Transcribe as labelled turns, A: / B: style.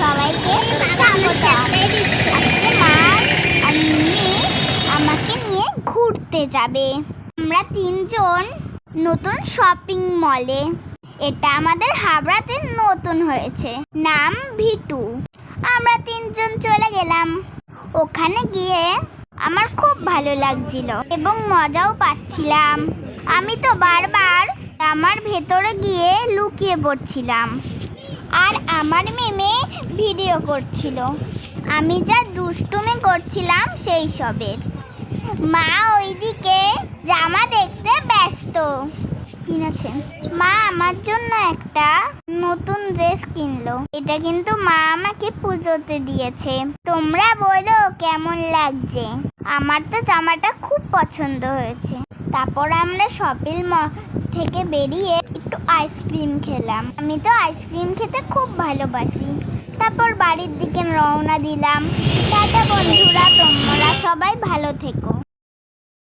A: সবাইকে স্বাগত আজকে মা আর আমাকে নিয়ে ঘুরতে যাবে আমরা তিনজন নতুন শপিং মলে এটা আমাদের হাবড়াতে নতুন হয়েছে। নাম ভিটু। আমরা তিনজন চলে গেলাম। ওখানে গিয়ে আমার খুব ভালো লাগছিল এবং মজাও পাচ্ছিলাম। আমি তো বারবার আমার ভেতরে গিয়ে লুকিয়ে পড়ছিলাম। আর আমার মেমে ভিডিও করছিল। আমি যা দুষ্টুমি করছিলাম সেই সবের। মা ওইদিকে জামা দেখতে ব্যস্ত। কিনেছেন মা আমার জন্য একটা নতুন ড্রেস কিনলো। এটা কিন্তু মা আমাকে পুজোতে দিয়েছে। তোমরা বলো কেমন লাগছে? আমার তো জামাটা খুব পছন্দ হয়েছে। তারপর আমরা শপিং মল থেকে বেরিয়ে একটু আইসক্রিম খেলাম। আমি তো আইসক্রিম খেতে খুব ভালোবাসি। তারপর বাড়ির দিকে রওনা দিলাম। টাটা বন্ধুরা, তোমরা সবাই ভালো থেকো।